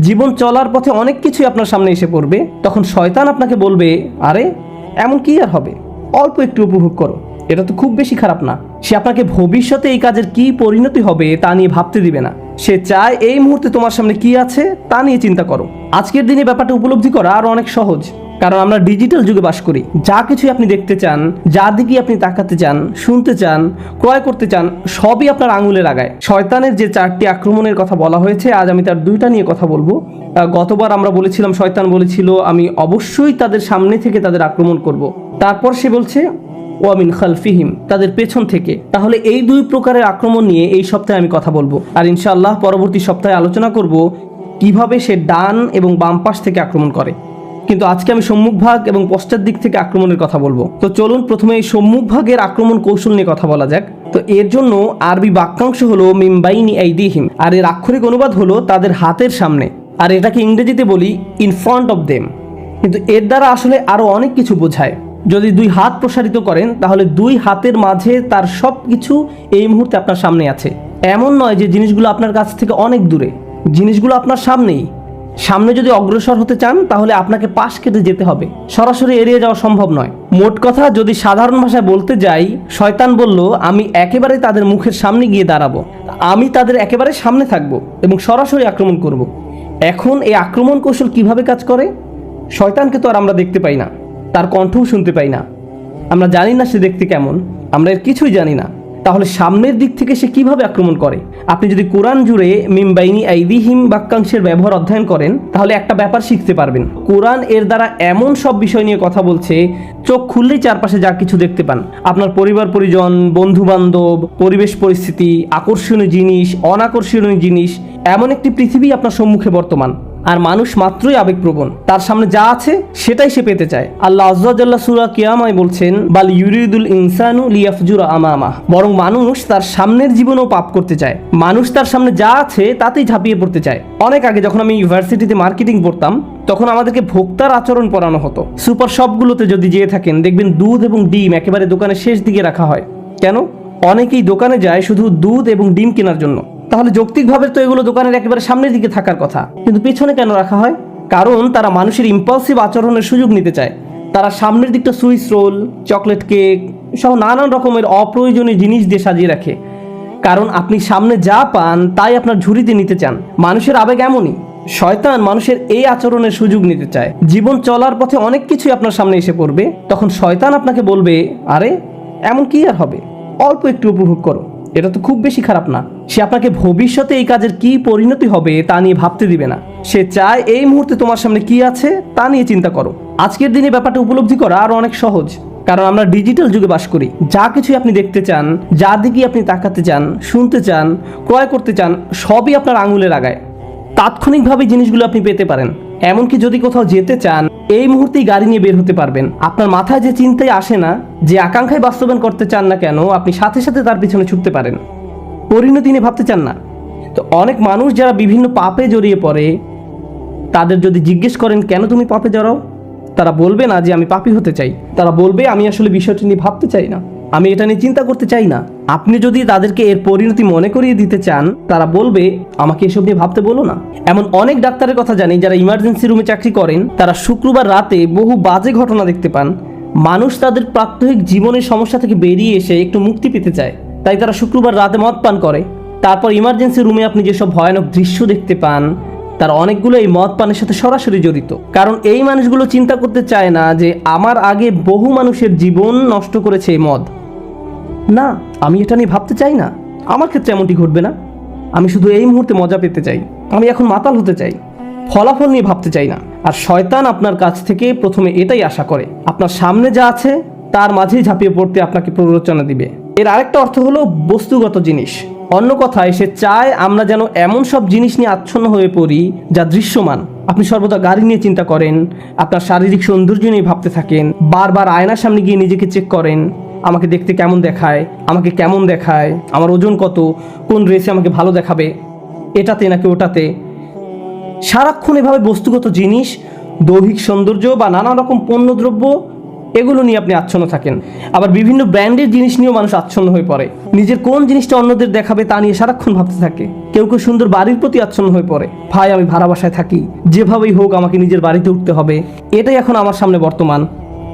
জীবন চলার পথে অনেক কিছুই আপনার সামনে এসে পড়বে। তখন শয়তান আপনাকে বলবে, আরে, এমন কি আর হবে? অল্প একটু উপভোগ করো। এটা তো খুব বেশি খারাপ না। সে আপনাকে ভবিষ্যতে এই কাজের কি পরিণতি হবে তা নিয়ে ভাবতে দিবে না। সে চায় এই মুহূর্তে তোমার সামনে কি আছে তা নিয়ে চিন্তা করো। আজকের দিনে ব্যাপারটা উপলব্ধি করা আরও অনেক সহজ। কারণ আমরা ডিজিটাল যুগে বাস করি। যা কিছুই আপনি দেখতে চান, যা দিকে আপনি তাকাতে চান, শুনতে চান, ক্রয় করতে চান, সবই আপনার আঙুলে লাগায়। শয়তানের যে চারটি আক্রমণের কথা বলা হয়েছে, আজ আমি তার দুইটা নিয়ে কথা বলব। গতবার আমরা বলেছিলাম, শয়তান বলেছিল, আমি অবশ্যই তাদের সামনে থেকে তাদের আক্রমণ করব। তারপর সে বলছে, ওয়ামিন খালফিহিম তাদের পেছন থেকে। তাহলে এই দুই প্রকারের আক্রমণ নিয়ে এই সপ্তাহে আমি কথা বলব। আর ইনশাআল্লাহ পরবর্তী সপ্তাহে আলোচনা করব, কীভাবে সে ডান এবং বাম পাশ থেকে আক্রমণ করে। কিন্তু আজকে আমি সম্মুখ ভাগ এবং পশ্চাৎ দিক থেকে আক্রমণের কথা বলব। তো চলুন প্রথমে এই সম্মুখ ভাগের আক্রমণ কৌশল নিয়ে কথা বলা যাক। তো এর জন্য আরবি বাক্যাংশ হলো মিমবাইনি আইদিহিম, আর এর আক্ষরিক অনুবাদ হলো তাদের হাতের সামনে। আর এটাকে ইংরেজিতে বলি ইন ফ্রন্ট অফ দেম কিন্তু এর দ্বারা আসলে আরও অনেক কিছু বোঝায়। যদি দুই হাত প্রসারিত করেন, তাহলে দুই হাতের মাঝে তার সব কিছু এই মুহূর্তে আপনার সামনে আছে। এমন নয় যে জিনিসগুলো আপনার কাছ থেকে অনেক দূরে। জিনিসগুলো আপনার সামনেই। সামনে যদি অগ্রসর হতে চান, তাহলে আপনাকে পাশ কেটে যেতে হবে। সরাসরি এড়িয়ে যাওয়া সম্ভব নয়। মোট কথা, যদি সাধারণ ভাষায় বলতে যাই, শয়তান বলল, আমি একেবারে তাদের মুখের সামনে গিয়ে দাঁড়াবো। আমি তাদের একেবারে সামনে থাকব এবং সরাসরি আক্রমণ করব। এখন এই আক্রমণ কৌশল কীভাবে কাজ করে? শয়তানকে তো আর আমরা দেখতে পাই না। তার কণ্ঠও শুনতে পাই না। আমরা জানি না সে দেখতে কেমন। আমরা এর কিছুই জানি না। তাহলে সামনের দিক থেকে সে কীভাবে আক্রমণ করে? আপনি যদি কোরআন জুড়ে মিমবাইনি আইদিহিম বাক্যাংশের ব্যবহার অধ্যয়ন করেন, তাহলে একটা ব্যাপার শিখতে পারবেন। কোরআন এর দ্বারা এমন সব বিষয় নিয়ে কথা বলছে, চোখ খুললেই চারপাশে যা কিছু দেখতে পান। আপনার পরিবার, পরিজন বন্ধু বান্ধব পরিবেশ পরিস্থিতি, আকর্ষণীয় জিনিস, অনাকর্ষণীয় জিনিস, এমন একটি পৃথিবী আপনার সম্মুখে বর্তমান। আর মানুষ মাত্রই আবেগপ্রবণ। তার সামনে যা আছে, সেটাই সে পেতে চায়। আল্লাহ আজ্লাহ সুরা কিয়ামায় বলছেন, বাল ইউরিদুল ইনসানু লিয়াফজুরা আমামা। বরং মানুষ তার সামনের জীবনেও পাপ করতে চায়। মানুষ তার সামনে যা আছে, তাতেই ঝাঁপিয়ে পড়তে চায়। অনেক আগে যখন আমি ইউনিভার্সিটিতে মার্কেটিং পড়তাম, তখন আমাদেরকে ভোক্তার আচরণ পড়ানো হতো। সুপার শপগুলোতে যদি যেয়ে থাকেন, দেখবেন দুধ এবং ডিম একেবারে দোকানের শেষ দিকে রাখা হয়। কেন? অনেকেই দোকানে যায় শুধু দুধ এবং ডিম কেনার জন্য। তাহলে যৌক্তিকভাবে তো এগুলো দোকানের একেবারে সামনের দিকে থাকার কথা। কিন্তু পেছনে কেন রাখা হয়? কারণ তারা মানুষের ইম্পালসিভ আচরণের সুযোগ নিতে চায়। তারা সামনের দিকটা সুইস রোল, চকলেট কেক সহ নানান রকমের অপ্রয়োজনীয় জিনিস দিয়ে সাজিয়ে রাখে। কারণ আপনি সামনে যা পান তাই আপনার ঝুড়িতে নিতে চান। মানুষের আবেগ এমনই, শয়তান মানুষের এই আচরণের সুযোগ নিতে চায়। জীবন চলার পথে অনেক কিছুই আপনার সামনে এসে পড়বে, তখন শয়তান আপনাকে বলবে, আরে, এমন কি আর হবে? অল্প একটু উপভোগ করো। এটা তো খুব বেশি খারাপ না। সে আপনাকে ভবিষ্যতে এই কাজের কি পরিণতি হবে তা নিয়ে ভাবতে দিবে না। সে চায় এই মুহূর্তে তোমার সামনে কি আছে তা নিয়ে চিন্তা করো। আজকের দিনে ব্যাপারটা উপলব্ধি করা আরও অনেক সহজ, কারণ আমরা ডিজিটাল যুগে বাস করি। যা কিছুই আপনি দেখতে চান, যা দিকে আপনি তাকাতে চান, শুনতে চান, ক্রয় করতে চান, সবই আপনার আঙুলের লাগায়। তাৎক্ষণিকভাবে জিনিসগুলো আপনি পেতে পারেন। এমনকি যদি কোথাও যেতে চান, এই মুহূর্তেই গাড়ি নিয়ে বের হতে পারবেন। আপনার মাথায় যে চিন্তায় আসে না, যে আকাঙ্ক্ষায় বাস্তবায়ন করতে চান না কেন, আপনি সাথে সাথে তার পিছনে ছুটতে পারেন। পরিণতি নিয়ে ভাবতে চান না। তো অনেক মানুষ যারা বিভিন্ন পাপে জড়িয়ে পড়ে, তাদের যদি জিজ্ঞেস করেন, কেন তুমি পাপে জড়াও? তারা বলবে না যে, আমি পাপী হতে চাই। তারা বলবে, আমি আসলে বিষয়টি নিয়ে ভাবতে চাই না। আমি এটা নিয়ে চিন্তা করতে চাই না। আপনি যদি তাদেরকে এর পরিণতি মনে করিয়ে দিতে চান, তারা বলবে, আমাকে এসব নিয়ে ভাবতে বলো না। এমন অনেক ডাক্তারের কথা জানি, যারা ইমার্জেন্সি রুমে চাকরি করেন, তারা শুক্রবার রাতে বহু বাজে ঘটনা দেখতে পান। মানুষ তাদের প্রাত্যহিক জীবনের সমস্যা থেকে বেরিয়ে এসে একটু মুক্তি পেতে চায়। তাই তারা শুক্রবার রাতে মদ পান করে। তারপর ইমার্জেন্সি রুমে আপনি যেসব ভয়ানক দৃশ্য দেখতে পান, তার অনেকগুলো এই মদ পানের সাথে সরাসরি জড়িত। কারণ এই মানুষগুলো চিন্তা করতে চায় না যে আমার আগে বহু মানুষের জীবন নষ্ট করেছে এই মদ। না, আমি এটা নিয়ে ভাবতে চাই না। আমার ক্ষেত্রে এমনটি ঘটবে না। আমি শুধু এই মুহূর্তে মজা পেতে চাই। আমি এখন মাতাল হতে চাই। ফলাফল নিয়ে ভাবতে চাই না। আর শয়তান আপনার কাছ থেকে প্রথমে এটাই আশা করে। আপনার সামনে যা আছে, তার মাঝেই ঝাঁপিয়ে পড়তে আপনাকে প্ররোচনা দিবে। এর আরেকটা অর্থ হলো বস্তুগত জিনিস। অন্য কথায়, সে চায় আমরা যেন এমন সব জিনিস নিয়ে আচ্ছন্ন হয়ে পড়ি যা দৃশ্যমান। আপনি সর্বদা গাড়ি নিয়ে চিন্তা করেন, আপনার শারীরিক সৌন্দর্য নিয়ে ভাবতে থাকেন, বারবার আয়নার সামনে গিয়ে নিজেকে চেক করেন, আমাকে দেখতে কেমন দেখায়, আমাকে কেমন দেখায়, আমার ওজন কত, কোন ড্রেসে আমাকে ভালো দেখাবে, এটাতে নাকি ওটাতে। সারাক্ষণ এভাবে বস্তুগত জিনিস, দৈহিক সৌন্দর্য বা নানা রকম পণ্যদ্রব্য এগুলো নিয়ে আপনি আচ্ছন্ন থাকেন। আবার বিভিন্ন ব্র্যান্ডের জিনিস নিয়েও মানুষ আচ্ছন্ন হয়ে পড়ে। নিজের কোন জিনিসটা অন্যদের দেখাবে তা নিয়ে সারাক্ষণ ভাবতে থাকে। কেউ কেউ সুন্দর বাড়ির প্রতি আচ্ছন্ন হয়ে পড়ে। ভাই, আমি ভাড়া বাসায় থাকি। যেভাবেই হোক, আমাকে নিজের বাড়িতে উঠতে হবে। এটাই এখন আমার সামনে বর্তমান।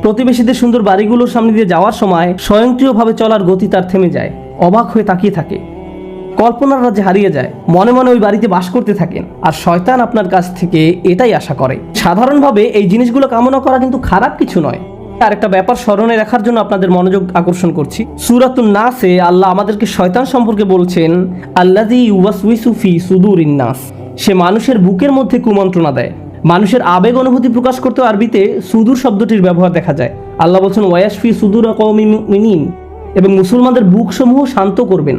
প্রতিবেশীদের সুন্দর বাড়িগুলোর সামনে দিয়ে যাওয়ার সময় স্বয়ংক্রিয়ভাবে চলার গতি তার থেমে যায়, অবাক হয়ে তাকিয়ে থাকে। কল্পনার রাজ্যে হারিয়ে যায়, মনে মনে ওই বাড়িতে বাস করতে থাকেন। আর শয়তান আপনার কাছ থেকে এটাই আশা করে। সাধারণভাবে এই জিনিসগুলো কামনা করা কিন্তু খারাপ কিছু নয়। আর একটা ব্যাপার স্মরণে রাখার জন্য আপনাদের মনোযোগ আকর্ষণ করছি। সুরাতুন নাসে আল্লাহ আমাদেরকে শয়তান সম্পর্কে বলছেন আল্লাদি ওয়াসউইসুফি সুদুর ইন্নাস সে মানুষের বুকের মধ্যে কুমন্ত্রণা দেয়। মানুষের আবেগ অনুভূতি প্রকাশ করতে আরবিতে সুদূর শব্দটির ব্যবহার দেখা যায়। আল্লাহ বলছেন ওয়াসফি সুদুর কৌমি মিনিন এবং মুসলমানদের বুকসমূহ শান্ত করবেন।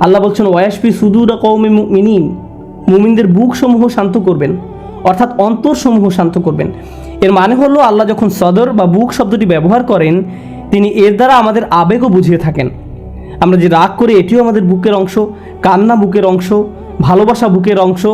আল্লাহ বলছেন ওয়াসপি সুদুর কৌমি মিনিন মুমিনদের বুক সমূহ শান্ত করবেন। অর্থাৎ অন্তর সমূহ শান্ত করবেন। এর মানে হলো আল্লাহ যখন সদর বা বুক শব্দটি ব্যবহার করেন, তিনি এর দ্বারা আমাদের আবেগও বুঝিয়ে থাকেন। আমরা যে রাগ করি, এটিও আমাদের বুকের অংশ, কান্না বুকের অংশ, ভালোবাসা বুকের অংশ,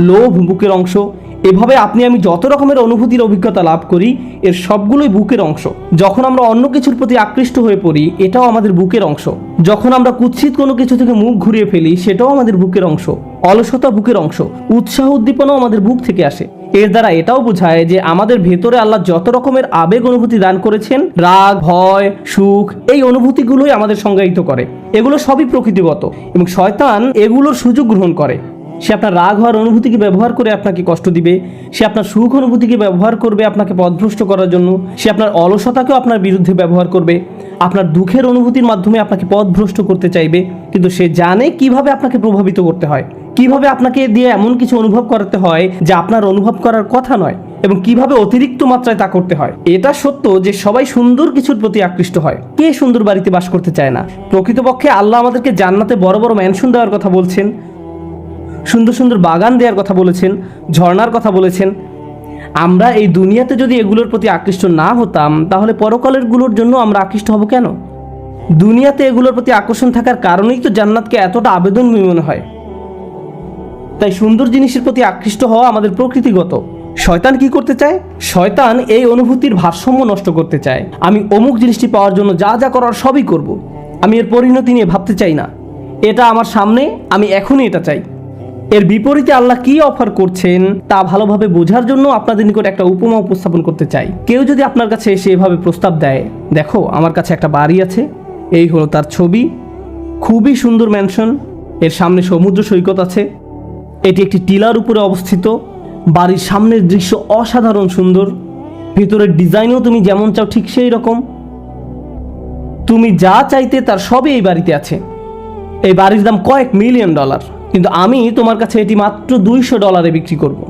লোভ বুকের অংশ। এভাবে আপনি আমি যত রকমের অনুভূতির অভিজ্ঞতা লাভ করি, এর সবগুলোই বুকের অংশ। যখন আমরা অন্য কিছুর প্রতি আকৃষ্ট হয়ে পড়ি, এটাও আমাদের বুকের অংশ। যখন আমরা কুৎসিত কোনো কিছু থেকে মুখ ঘুরিয়ে ফেলি, সেটাও আমাদের বুকের অংশ। অলসতা বুকের অংশ। উৎসাহ উদ্দীপনাও আমাদের বুক থেকে আসে। এর দ্বারা এটাও বোঝায় যে আমাদের ভেতরে আল্লাহ যত রকমের আবেগ অনুভূতি দান করেছেন, রাগ, ভয়, সুখ, এই অনুভূতিগুলোই আমাদের সংজ্ঞায়িত করে। এগুলো সবই প্রকৃতিগত এবং শয়তান এগুলোর সুযোগ গ্রহণ করে। সে আপনার রাগ হওয়ার অনুভূতিকে ব্যবহার করে আপনাকে কষ্ট দিবে, সে আপনার সুখ অনুভূতিকে ব্যবহার করবে আপনাকে পথভ্রষ্ট করার জন্য, সে আপনার অলসতাকেও আপনার বিরুদ্ধে ব্যবহার করবে, আপনার দুঃখের অনুভূতির মাধ্যমে আপনাকে পথভ্রষ্ট করতে চাইবে, কিন্তু সে জানে কীভাবে আপনাকে প্রভাবিত করতে হয়। কীভাবে আপনাকে দিয়ে এমন কিছু অনুভব করাতে হয় যা আপনার অনুভব করার কথা নয় এবং কীভাবে অতিরিক্ত মাত্রায় তা করতে হয়? এটা সত্য যে সবাই সুন্দর কিছুর প্রতি আকৃষ্ট হয়। কে সুন্দর বাড়িতে বাস করতে চায় না? প্রকৃতপক্ষে আল্লাহ আমাদেরকে জান্নাতে বড় বড় ম্যানশন দেওয়ার কথা বলছেন, সুন্দর সুন্দর বাগান দেওয়ার কথা বলেছেন, ঝর্ণার কথা বলেছেন। আমরা এই দুনিয়াতে যদি এগুলোর প্রতি আকৃষ্ট না হতাম, তাহলে পরকালেরগুলোর জন্য আমরা আকৃষ্ট হব কেন? দুনিয়াতে এগুলোর প্রতি আকর্ষণ থাকার কারণেই তো জান্নাতকে এতটা আবেদন মনে হয়। তাই সুন্দর জিনিসের প্রতি আকৃষ্ট হওয়া আমাদের প্রকৃতিগত। শয়তান কি করতে চায়? শয়তান এই অনুভূতির ভারসাম্য নষ্ট করতে চায়। আমি অমুক জিনিসটি পাওয়ার জন্য যা যা করার সবই করব। আমি এর পরিণতি নিয়ে ভাবতে চাই না। এটা আমার সামনে, আমি এখনই এটা চাই। এর বিপরীতে আল্লাহ কি অফার করছেন, তা ভালোভাবে বোঝার জন্য আপনাদের নিকট একটা উপমা উপস্থাপন করতে চাই। কেউ যদি আপনার কাছে এসে এভাবে প্রস্তাব দেয়, দেখো, আমার কাছে একটা বাড়ি আছে। এই হলো তার ছবি। খুবই সুন্দর ম্যানশন এর সামনে সমুদ্র সৈকত আছে। এটি একটি টিলার উপরে অবস্থিত। বাড়ির সামনের দৃশ্য অসাধারণ সুন্দর। ভিতরের ডিজাইনও তুমি যেমন চাও ঠিক সেই রকম। তুমি যা চাইতে তার সবই এই বাড়িতে আছে। এই বাড়ির দাম কয়েক মিলিয়ন ডলার। কিন্তু আমি তোমার কাছে এটি মাত্র দুইশো ডলারে বিক্রি করব।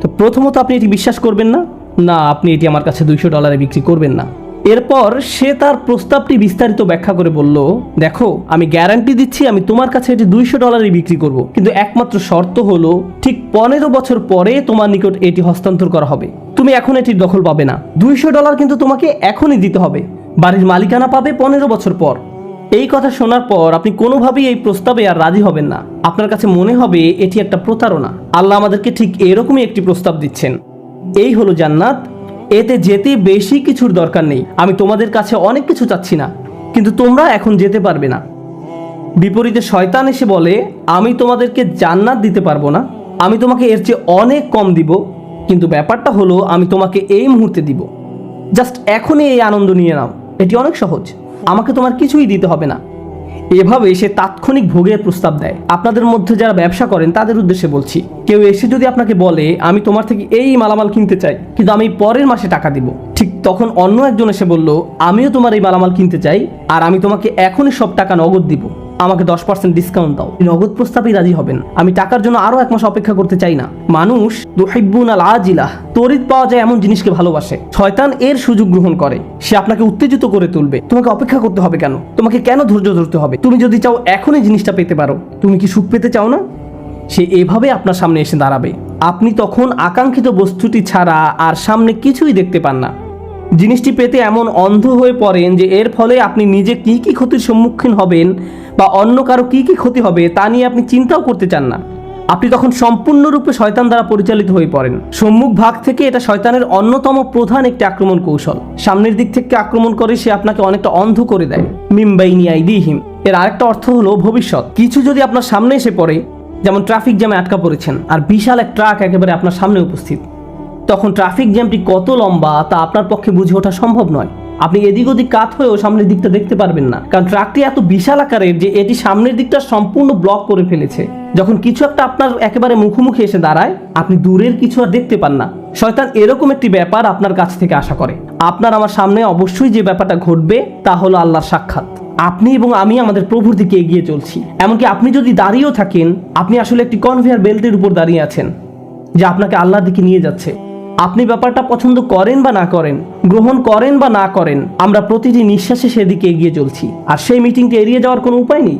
তো প্রথমত আপনি এটি বিশ্বাস করবেন না? না, আপনি এটি আমার কাছে দুইশো ডলারে বিক্রি করবেন না। এরপর সে তার প্রস্তাবটি বিস্তারিত ব্যাখ্যা করে বলল, দেখো, আমি গ্যারান্টি দিচ্ছি, আমি তোমার কাছে এটি দুইশো ডলারে বিক্রি করব। কিন্তু একমাত্র শর্ত হলো, ঠিক পনেরো বছর পরে তোমার নিকট এটি হস্তান্তর করা হবে। তুমি এখন এটির দখল পাবে না। দুইশো ডলার কিন্তু তোমাকে এখনই দিতে হবে। বাড়ির মালিকানা পাবে পনেরো বছর পর। এই কথা শোনার পর আপনি কোনোভাবেই এই প্রস্তাবে আর রাজি হবেন না। আপনার কাছে মনে হবে এটি একটা প্রতারণা। আল্লাহ আমাদেরকে ঠিক এরকমই একটি প্রস্তাব দিচ্ছেন। এই হলো জান্নাত। এতে যেতে বেশি কিছুর দরকার নেই। আমি তোমাদের কাছে অনেক কিছু চাচ্ছি না, কিন্তু তোমরা এখন যেতে পারবে না। বিপরীতে শয়তান এসে বলে, আমি তোমাদেরকে জান্নাত দিতে পারব না। আমি তোমাকে এর চেয়ে অনেক কম দিব, কিন্তু ব্যাপারটা হলো, আমি তোমাকে এই মুহূর্তে দিব। জাস্ট এখনই এই আনন্দ নিয়ে নাও। এটি অনেক সহজ। আমাকে তোমার কিছুই দিতে হবে না। এভাবে সে তাৎক্ষণিক ভোগের প্রস্তাব দেয়। আপনাদের মধ্যে যারা ব্যবসা করেন, তাদের উদ্দেশ্যে বলছি, কেউ এসে যদি আপনাকে বলে, আমি তোমার থেকে এই মালামাল কিনতে চাই, কিন্তু আমি পরের মাসে টাকা দিব। ঠিক তখন অন্য একজন এসে বলল, আমিও তোমার এই মালামাল কিনতে চাই, আর আমি তোমাকে এখনই সব টাকা নগদ দিব। আমাকে দশ পার্সেন্ট ডিসকাউন্ট দাও। নগদ প্রস্তাবেই রাজি হবেন। আমি টাকার জন্য আরও এক মাস অপেক্ষা করতে চাই না। মানুষ তরিত পাওয়া যায় এমন জিনিসকে ভালোবাসে। শয়তান এর সুযোগ গ্রহণ করে। সে আপনাকে উত্তেজিত করে তুলবে। তোমাকে অপেক্ষা করতে হবে কেন? তোমাকে কেন ধৈর্য ধরতে হবে? তুমি যদি চাও এখনই জিনিসটা পেতে পারো, তুমি কি সুখ পেতে চাও না? সে এভাবে আপনার সামনে এসে দাঁড়াবে। আপনি তখন আকাঙ্ক্ষিত বস্তুটি ছাড়া আর সামনে কিছুই দেখতে পান না। জিনিসটি পেতে এমন অন্ধ হয়ে পড়েন যে এর ফলে আপনি নিজে কি কি ক্ষতির সম্মুখীন হবেন বা অন্য কারও কি কি ক্ষতি হবে তা নিয়ে আপনি চিন্তাও করতে চান না। আপনি তখন সম্পূর্ণরূপে শয়তান দ্বারা পরিচালিত হয়ে পড়েন। সম্মুখ ভাগ থেকে এটা শয়তানের অন্যতম প্রধান একটি আক্রমণ কৌশল। সামনের দিক থেকে আক্রমণ করে সে আপনাকে অনেকটা অন্ধ করে দেয়। মিম্বাইনি আইদিহিম। এর আরেকটা অর্থ হলো ভবিষ্যৎ। কিছু যদি আপনার সামনে এসে পড়ে, যেমন ট্রাফিক জ্যামে আটকা পড়েছেন, আর বিশাল এক ট্রাক একেবারে আপনার সামনে উপস্থিত তখন ট্রাফিক জ্যামটি কত লম্বা তা আপনার পক্ষে বুঝে ওঠা সম্ভব নয়। আপনি এদিক ওদিক কাত হয়েও সামনের দিকটা দেখতে পারবেন না। কারণ ট্রাকটি এত বিশাল আকারের যে এটি সামনের দিকটা সম্পূর্ণ ব্লক করে ফেলেছে। যখন কিছু একটা আপনার একেবারে মুখোমুখি এসে দাঁড়ায়, আপনি দূরের কিছু আর দেখতে পান না। শয়তান এরকম একটি ব্যাপার আপনার কাছ থেকে আশা করে। আপনার আমার সামনে অবশ্যই যে ব্যাপারটা ঘটবে, তা হলো আল্লাহর সাক্ষাৎ। আপনি এবং আমি আমাদের প্রভুর দিকে এগিয়ে চলছি। এমনকি আপনি যদি দাঁড়িয়েও থাকেন, আপনি আসলে একটি কনভেয়ার বেল্টের উপর দাঁড়িয়ে আছেন, যা আপনাকে আল্লাহর দিকে নিয়ে যাচ্ছে। আপনি ব্যাপারটা পছন্দ করেন বা না করেন, গ্রহণ করেন বা না করেন, আমরা প্রতিটি নিঃশ্বাসে সেদিকে এগিয়ে চলছি। আর সেই মিটিংটি এড়িয়ে যাওয়ার কোনো উপায় নেই।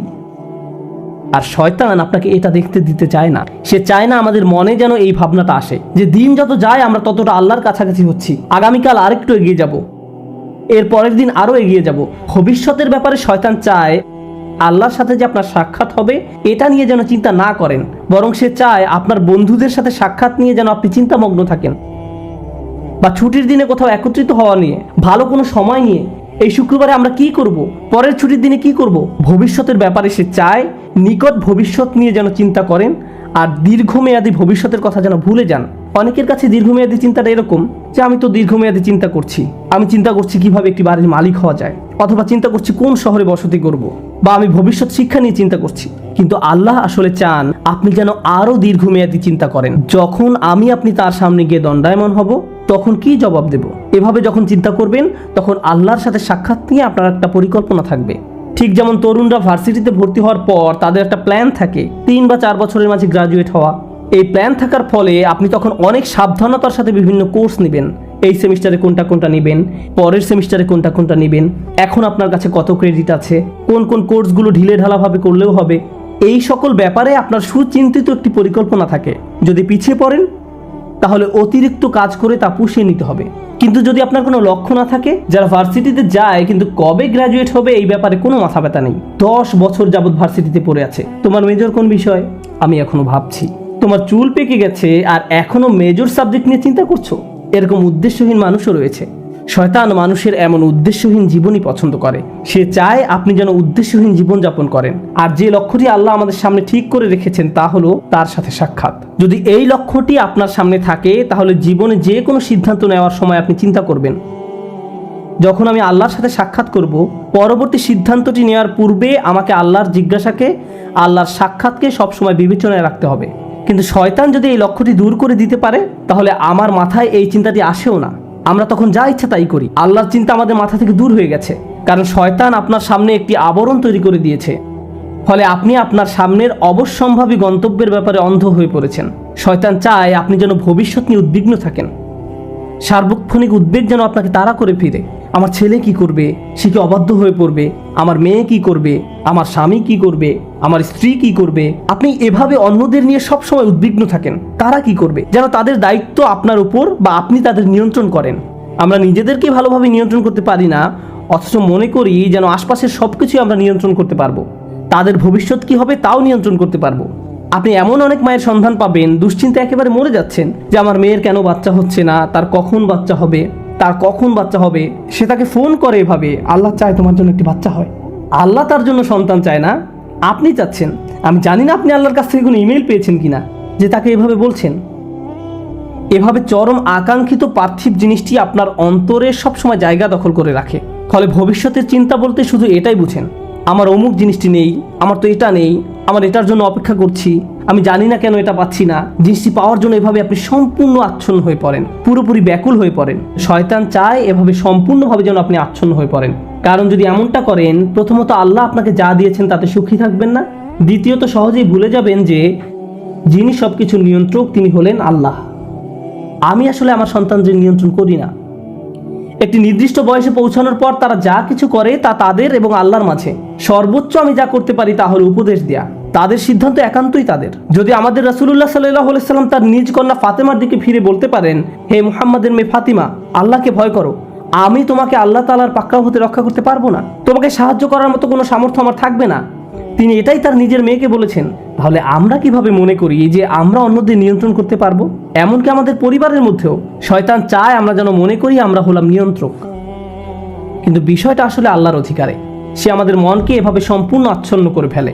আর শয়তান আপনাকে এটা দেখতে দিতে চায় না। সে চায় না আমাদের মনে যেন এই ভাবনাটা আসে, যে দিন যত যায়, আমরা ততটা আল্লাহর কাছাকাছি হচ্ছি। আগামীকাল আরেকটু এগিয়ে যাব। এর পরের দিন আরও এগিয়ে যাব। ভবিষ্যতের ব্যাপারে শয়তান চায় আল্লাহর সাথে যে আপনার সাক্ষাৎ হবে, এটা নিয়ে যেন চিন্তা না করেন। বরং সে চায় আপনার বন্ধুদের সাথে সাক্ষাৎ নিয়ে যেন আপনি চিন্তামগ্ন থাকেন। বা ছুটির দিনে কোথাও একত্রিত হওয়া নিয়ে, ভালো কোনো সময় নিয়ে, এই শুক্রবারে আমরা কি করব? পরের ছুটির দিনে কি করব? ভবিষ্যতের ব্যাপারে সে চায়, নিকট ভবিষ্যৎ নিয়ে যেন চিন্তা করেন, আর দীর্ঘমেয়াদী ভবিষ্যতের কথা যেন ভুলে যান। অনেকের কাছে দীর্ঘমেয়াদী চিন্তাটা এরকম যে, আমি তো দীর্ঘমেয়াদী চিন্তা করছি। আমি চিন্তা করছি কীভাবে একটি বাড়ির মালিক হওয়া যায়, অথবা চিন্তা করছি কোন শহরে বসতি করব, বা আমি ভবিষ্যৎ শিক্ষা নিয়ে চিন্তা করছি। কিন্তু আল্লাহ আসলে চান, আপনি যেন আরও দীর্ঘমেয়াদী চিন্তা করেন। যখন আমি, আপনি তার সামনে গিয়ে দণ্ডায়মন হব তখন কি জবাব দেব? এভাবে যখন চিন্তা করবেন, তখন আল্লাহর সাথে সাক্ষাৎ নিয়ে আপনার একটা পরিকল্পনা থাকবে। ঠিক যেমন তরুণরা ভার্সিটিতে ভর্তি হওয়ার পর তাদের একটা প্ল্যান থাকে, তিন বা চার বছরের মাঝে গ্রাজুয়েট হওয়া। এই প্ল্যান থাকার ফলে আপনি তখন অনেক সাবধানতার সাথে বিভিন্ন কোর্স নেবেন। এই সেমিস্টারে কোনটা কোনটা নেবেন, পরের সেমিস্টারে কোনটা কোনটা নেবেন, এখন আপনার কাছে কত ক্রেডিট আছে, কোন কোন কোর্সগুলো ঢিলে ঢালাভাবে করলেও হবে। এই সকল ব্যাপারে আপনার সুচিন্তিত একটি পরিকল্পনা থাকে। যদি পিছিয়ে পড়েন তাহলে অতিরিক্ত কাজ করে তা পুষিয়ে নিতে হবে। কিন্তু যদি আপনার কোনো লক্ষ্য না থাকে, যারা ভার্সিটিতে যায় কিন্তু কবে গ্রাজুয়েট হবে এই ব্যাপারে কোনো মাথা ব্যথা নেই। দশ বছর যাবৎ ভার্সিটিতে পড়ে আছে। তোমার মেজর কোন বিষয়? আমি এখনও ভাবছি। তোমার চুল পেকে গেছে আর এখনও মেজর সাবজেক্ট নিয়ে চিন্তা করছ? এরকম উদ্দেশ্যহীন মানুষও রয়েছে। শয়তান মানুষের এমন উদ্দেশ্যহীন জীবনই পছন্দ করে। সে চায় আপনি যেন উদ্দেশ্যহীন জীবন যাপন করেন। আর যে লক্ষ্যটি আল্লাহ আমাদের সামনে ঠিক করে রেখেছেন তা হলো তার সাথে সাক্ষাৎ। যদি এই লক্ষ্যটি আপনার সামনে থাকে, তাহলে জীবনে যে কোনো সিদ্ধান্ত নেওয়ার সময় আপনি চিন্তা করবেন। যখন আমি আল্লাহর সাথে সাক্ষাৎ করব, পরবর্তী সিদ্ধান্তটি নেওয়ার পূর্বে আমাকে আল্লাহর জিজ্ঞাসাকে, আল্লাহর সাক্ষাৎকে সবসময় বিবেচনায় রাখতে হবে। কিন্তু শয়তান যদি এই লক্ষ্যটি দূর করে দিতে পারে, তাহলে আমার মাথায় এই চিন্তাটি আসেও না। আমরা তখন যা ইচ্ছা তাই করি। আল্লাহর চিন্তা আমাদের মাথা থেকে দূর হয়ে গেছে। কারণ শয়তান আপনার সামনে একটি আবরণ তৈরি করে দিয়েছে। ফলে আপনি আপনার সামনের অবশ্যম্ভাবী গন্তব্যের ব্যাপারে অন্ধ হয়ে পড়েছেন। শয়তান চায় আপনি যেন ভবিষ্যৎ নিয়ে উদ্বিগ্ন থাকেন। সার্বক্ষণিক উদ্বেগ যেন আপনাকে তাড়া করে ফিরে। আমার ছেলে কি করবে? সে কি অবাধ্য হয়ে পড়বে? আমার মেয়ে কি করবে? আমার স্বামী কি করবে? আমার স্ত্রী কি করবে? আপনি এভাবে অন্যদের নিয়ে সবসময় উদ্বিগ্ন থাকেন। তারা কি করবে? যেন তাদের দায়িত্ব আপনার উপর বা আপনি তাদের নিয়ন্ত্রণ করেন। আমরা নিজেদেরকে ভালোভাবে নিয়ন্ত্রণ করতে পারি না, অথচ মনে করি যেন আশপাশের সব কিছুই আমরা নিয়ন্ত্রণ করতে পারব। তাদের ভবিষ্যৎ কি হবে তাও নিয়ন্ত্রণ করতে পারব। আপনি এমন অনেক মায়ের সন্ধান পাবেন, দুশ্চিন্তা একেবারে মরে যাচ্ছেন যে আমার মেয়ের কেন বাচ্চা হচ্ছে না, তার কখন বাচ্চা হবে? তার কখন বাচ্চা হবে, সে তাকে ফোন করে এভাবে, আল্লাহ চায় তোমার জন্য একটি বাচ্চা হয়। আল্লাহ তার জন্য সন্তান চায় না, আপনি চাচ্ছেন। আমি জানি না আপনি আল্লাহর কাছ থেকে কোনো ইমেল পেয়েছেন কি না যে তাকে এভাবে বলছেন। এভাবে চরম আকাঙ্ক্ষিত পার্থিব জিনিসটি আপনার অন্তরে সবসময় জায়গা দখল করে রাখে। ফলে ভবিষ্যতের চিন্তা বলতে শুধু এটাই বুঝেন। আমার অমুক জিনিসটি নেই, আমার তো এটা নেই, আমার এটার জন্য অপেক্ষা করছি, আমি জানি না কেন এটা পাচ্ছি না। জিনিসটি পাওয়ার জন্য এভাবে আপনি সম্পূর্ণ আচ্ছন্ন হয়ে পড়েন, পুরোপুরি ব্যাকুল হয়ে পড়েন। শয়তান চায় এভাবে সম্পূর্ণভাবে যেন আপনি আচ্ছন্ন হয়ে পড়েন। কারণ যদি এমনটা করেন, প্রথমত আল্লাহ আপনাকে যা দিয়েছেন তাতে সুখী থাকবেন না, দ্বিতীয়ত সহজেই ভুলে যাবেন যে যিনি সবকিছু নিয়ন্ত্রক তিনি হলেন আল্লাহ। আমি আসলে আমার সন্তানদের নিয়ন্ত্রণ করি না। একটি নির্দিষ্ট বয়সে পৌঁছানোর পর তারা যা কিছু করে তা তাদের এবং আল্লাহর মাঝে। সর্বোচ্চ আমি যা করতে পারি তা হলো উপদেশ দেয়া। তাদের সিদ্ধান্ত একান্তই তাদের। যদি আমাদের রাসুল্লাহ সাল্লাহ সাল্লাম তার নিজ কন্যা ফাতেমার দিকে ফিরে বলতে পারেন, হে মুহাম্মাদের মেয়ে ফাতিমা, আল্লাহকে ভয় করো। আমি তোমাকে আল্লাহ তালার পাকড়াও হতে রক্ষা করতে পারব না। তোমাকে সাহায্য করার মতো কোনো সামর্থ্য আমার থাকবে না। তিনি এটাই তার নিজের মেয়েকে বলেছেন। তাহলে আমরা কীভাবে মনে করি যে আমরা অন্যদের নিয়ন্ত্রণ করতে পারব? এমনকি আমাদের পরিবারের মধ্যেও শয়তান চায় আমরা যেন মনে করি আমরা হলাম নিয়ন্ত্রক। কিন্তু বিষয়টা আসলে আল্লাহর অধিকারে। সে আমাদের মনকে এভাবে সম্পূর্ণ আচ্ছন্ন করে ফেলে।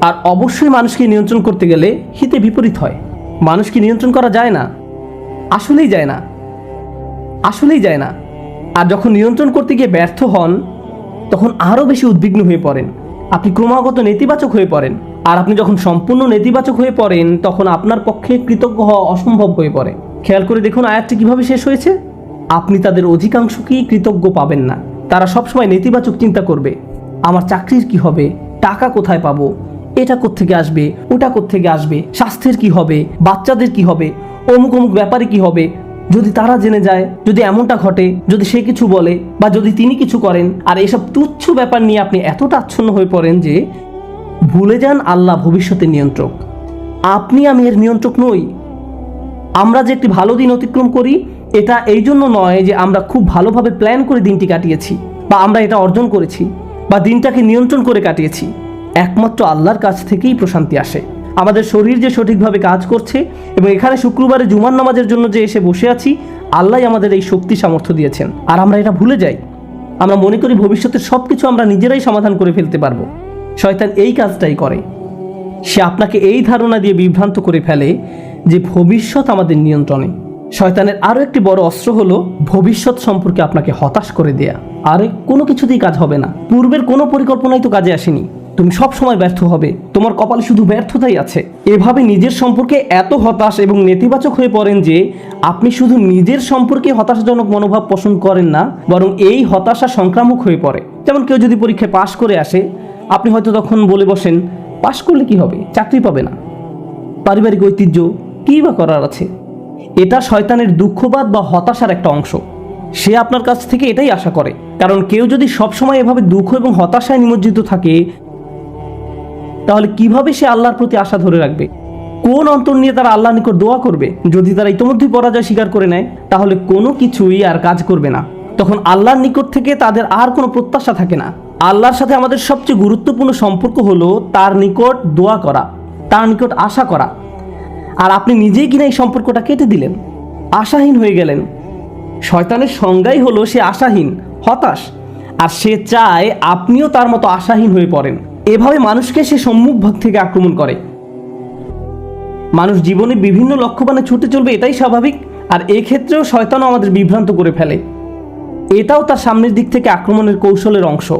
আর অবশ্যই মানুষকে নিয়ন্ত্রণ করতে গেলে হিতে বিপরীত হয়। মানুষকে নিয়ন্ত্রণ করা যায় না। আসলেই যায় না। আসলেই যায় না। আর যখন নিয়ন্ত্রণ করতে গিয়ে ব্যর্থ হন, তখন আরও বেশি উদ্বিগ্ন হয়ে পড়েন। আপনি ক্রমাগত নেতিবাচক হয়ে পড়েন। আর আপনি যখন সম্পূর্ণ নেতিবাচক হয়ে পড়েন, তখন আপনার পক্ষে কৃতজ্ঞ হওয়া অসম্ভব হয়ে পড়ে। খেয়াল করে দেখুন, আয়াতটি কীভাবে শেষ হয়েছে? আপনি তাদের অধিকাংশকেই কৃতজ্ঞ পাবেন না। তারা সবসময় নেতিবাচক চিন্তা করবে। আমার চাকরির কি হবে? টাকা কোথায় পাবো? এটা কোত্থেকে আসবে? ওটা কোত্থেকে আসবে? স্বাস্থ্যের কি হবে? বাচ্চাদের কি হবে? অমুক অমুক ব্যাপারে কি হবে? যদি তারা জেনে যায়, যদি এমনটা ঘটে, যদি সে কিছু বলে বা যদি তিনি কিছু করেন, আর এসব তুচ্ছ ব্যাপার নিয়ে আপনি এতটা আচ্ছন্ন হয়ে পড়েন যে ভুলে যান আল্লাহ ভবিষ্যতের নিয়ন্ত্রক। আপনি আমি এর নিয়ন্ত্রক নই। আমরা যে একটি ভালো দিন অতিক্রম করি, এটা এই জন্য নয় যে আমরা খুব ভালোভাবে প্ল্যান করে দিনটি কাটিয়েছি বা আমরা এটা অর্জন করেছি বা দিনটাকে নিয়ন্ত্রণ করে কাটিয়েছি। একমাত্র আল্লাহর কাছ থেকেই প্রশান্তি আসে। আমাদের শরীর যে সঠিকভাবে কাজ করছে এবং এখানে শুক্রবারে জুমার নামাজের জন্য যে এসে বসে আছি, আল্লাহ আমাদের এই শক্তি সামর্থ্য দিয়েছেন। আর আমরা এটা ভুলে যাই। আমরা মনে করি ভবিষ্যতের সব কিছু আমরা নিজেরাই সমাধান করে ফেলতে পারব। শয়তান এই কাজটাই করে। সে আপনাকে এই ধারণা দিয়ে বিভ্রান্ত করে ফেলে যে ভবিষ্যৎ আমাদের নিয়ন্ত্রণে। শয়তানের আরও একটি বড় অস্ত্র হলো ভবিষ্যৎ সম্পর্কে আপনাকে হতাশ করে দেয়া। আরে কোনো কিছুতেই কাজ হবে না। পূর্বের কোনো পরিকল্পনাই তো কাজে আসেনি। তুমি সব সময় ব্যর্থ হবে। তোমার কপালে শুধু ব্যর্থতাই আছে। এভাবে নিজের সম্পর্কে এত হতাশ এবং নেতিবাচক হয়ে পড়েন যে আপনি শুধু নিজের সম্পর্কে হতাশাজনক মনোভাব পোষণ করেন না, বরং এই হতাশা সংক্রামক হয়ে পড়ে। যেমন কেউ যদি পরীক্ষায় পাশ করে আসে, আপনি হয়তো তখন বলে বসেন, পাশ করলে কি হবে? চাকরি পাবে না। পারিবারিক ঐতিহ্য কী বা করার আছে? এটা শয়তানের দুঃখবাদ বা হতাশার একটা অংশ। সে আপনার কাছ থেকে এটাই আশা করে। কারণ কেউ যদি সবসময় এভাবে দুঃখ এবং হতাশায় নিমজ্জিত থাকে তাহলে কীভাবে সে আল্লাহর প্রতি আশা ধরে রাখবে? কোন অন্তর নিয়ে তারা আল্লাহর নিকট দোয়া করবে? যদি তারা ইতিমধ্যেই পরাজয় স্বীকার করে নেয়, তাহলে কোনো কিছুই আর কাজ করবে না। তখন আল্লাহর নিকট থেকে তাদের আর কোনো প্রত্যাশা থাকে না। আল্লাহর সাথে আমাদের সবচেয়ে গুরুত্বপূর্ণ সম্পর্ক হলো তার নিকট দোয়া করা, তার নিকট আশা করা। আর আপনি নিজেই কিনা এই সম্পর্কটা কেটে দিলেন। আশাহীন হয়ে গেলেন। শয়তানের সংজ্ঞাই হলো সে আশাহীন, হতাশ। আর সে চায় আপনিও তার মতো আশাহীন হয়ে পড়েন। এভাবে মানুষকে সে সম্মুখ ভাগ থেকে আক্রমণ করে। মানুষ জীবনে বিভিন্ন লক্ষ্যবানে ছুটে চলবে, এটাই স্বাভাবিক, আর এক্ষেত্রেও শয়তানও আমাদের বিভ্রান্ত করে ফেলে। এটাও তার সামনের দিক থেকে আক্রমণের কৌশলের অংশ।